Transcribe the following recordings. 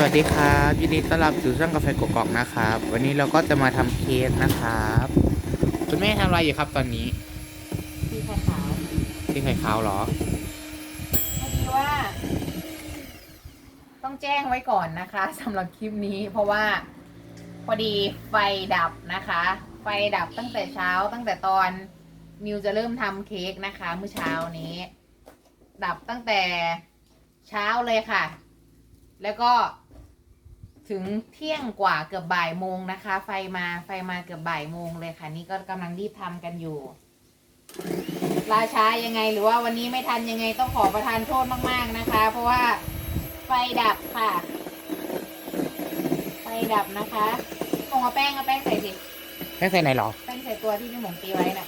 สวัสดีครับยินดีต้อนรับสู่ช่องกาแฟกกอกนะครับ วันนี้เราก็จะมาทำเค้กนะครับคุณแม่ทำอะไรอยู่ครับตอนนี้มีไข่ขาวที่ไข่ขาวเหรอพอดีว่า ต้องแจ้งไว้ก่อนนะคะสำหรับคลิปนี้เพราะว่า พอดีไฟดับนะคะ ไฟดับตั้งแต่เช้าตั้งแต่ตอนมิวจะเริ่มทำเค้กนะคะเมื่อเช้านี้ ดับตั้งแต่เช้าเลยค่ะแล้วก็ ถึงเที่ยงกว่าเกือบบ่ายโมงนะคะ ไฟมาไฟมาเกือบบ่ายโมงเลยค่ะ นี่ก็กำลังรีบทำกันอยู่ราช้ายังไงหรือว่าวันนี้ไม่ทันยังไงต้องขอประทานโทษมาก ๆนะคะ เพราะว่าไฟดับค่ะ ไฟดับนะคะคงเอาแป้งเอาแป้งใส่สิแม่ใส่ไหนเหรอ แป้งใส่ตัวที่พี่หมงตีไว้น่ะ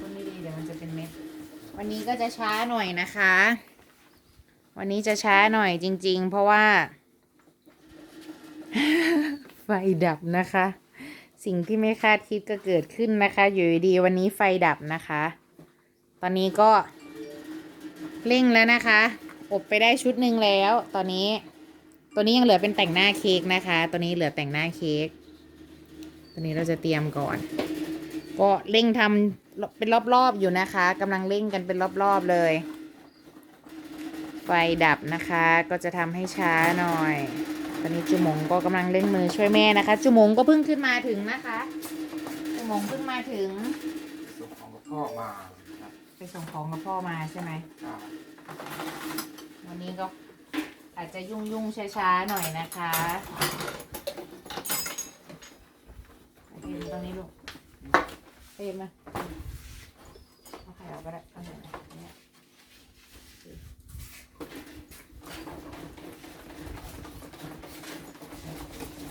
คนไม่ดีเดี๋ยวมันจะเป็นเม็ด วั นนี้ก็จะช้าหน่อยนะคะ วันนี้จะช้าหน่อยจริง ๆ เพราะว่า ไฟดับนะคะ สิ่งที่ไม่คาดคิดก็เกิดขึ้นนะคะ อยู่ดีๆวันนี้ไฟดับนะคะ ตอนนี้ก็เร่งแล้วนะคะ อบไปได้ชุดหนึ่งแล้ว ตอนนี้ ตัวนี้ยังเหลือเป็นแต่งหน้าเค้กนะคะ ตัวนี้เหลือแต่งหน้าเค้กตัวนี้เราจะเตรียมก่อน ก็เร่งทำ เป็นรอบๆอยู่นะคะกำลังเร่งกันเป็นรอบๆเลย ไฟดับนะคะก็จะทำให้ช้าหน่อย ตอนนี้จุมงก็กำลังเร่งมือช่วยแม่นะคะ จุมงก็เพิ่งขึ้นมาถึงนะคะ จุมงเพิ่งมาถึงส่งของพ่อมาครับไปส่งของกับพ่อมาใช่ไหมวันนี้ก็อาจจะยุ่งยุ่งๆช้าๆหน่อยนะคะโอเคตรงนี้ลูกเอ็มมาเอาไข่ออกก็ได้เอาไหนนะเนี่ย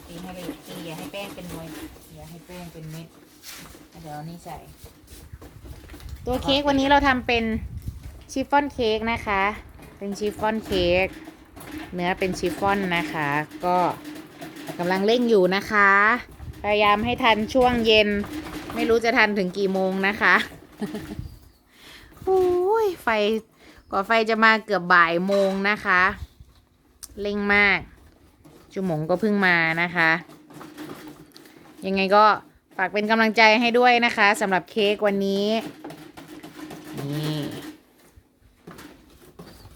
ตีให้ละเอียดตีอย่าให้ แป้งเป็นมวยอย่าให้แป้งเป็นเม็ดเดี๋ยวเอานี่ใส่ ตัวเค้กวันนี้เราทำเป็นชิฟฟ่อนเค้กนะคะ เป็นชิฟฟ่อนเค้กเนื้อเป็นชิฟฟ่อนนะคะ ก็กำลังเร่งอยู่นะคะ พยายามให้ทันช่วงเย็น ไม่รู้จะทันถึงกี่โมงนะคะ โอ้ยไฟกว่าไฟจะมาเกือบบ่ายโมงนะคะ เร่งมากจุหมงก็เพิ่งมานะคะ ยังไงก็ฝากเป็นกำลังใจให้ด้วยนะคะสำหรับเค้กวันนี้นี่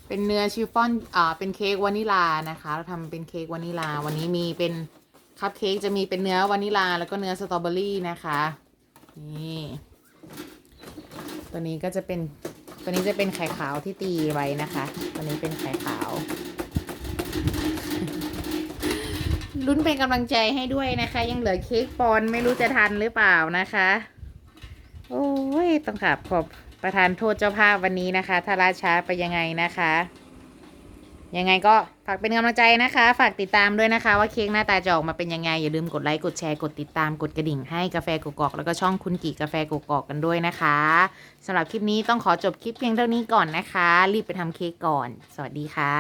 เป็นเนื้อชิฟฟ่อนอ่าเป็นเค้กวานิลานะคะ เราทำเป็นเค้กวานิลาวันนี้มีเป็นคัพเค้กจะมีเป็นเนื้อวานิลาแล้วก็เนื้อสตรอเบอรี่นะคะนี่ตัวนี้ก็จะเป็นตัวนี้จะเป็นไข่ขาวที่ตีไว้นะคะ ตัวนี้เป็นไข่ขาว ลุ้นเป็นกำลังใจให้ด้วยนะคะ ยังเหลือเค้กปอนไม่รู้จะทันหรือเปล่านะคะ โอ้ยต้องขับขอบประทานโทษเจ้าภาพวันนี้นะคะ ถ้าล่าช้าไปยังไงนะคะ ยังไงก็ฝากเป็นกำลังใจนะคะ ฝากติดตามด้วยนะคะ ว่าเค้กหน้าตาจะออกมาเป็นยังไง อย่าลืมกดไลค์กดแชร์กดติดตามกดกระดิ่งให้กาแฟกกอกแล้วก็ช่องคุณกี่กาแฟกกอกกันด้วยนะคะสำหรับคลิปนี้ต้องขอจบคลิปเพียงเท่านี้ก่อนนะคะ รีบไปทำเค้กก่อน สวัสดีค่ะ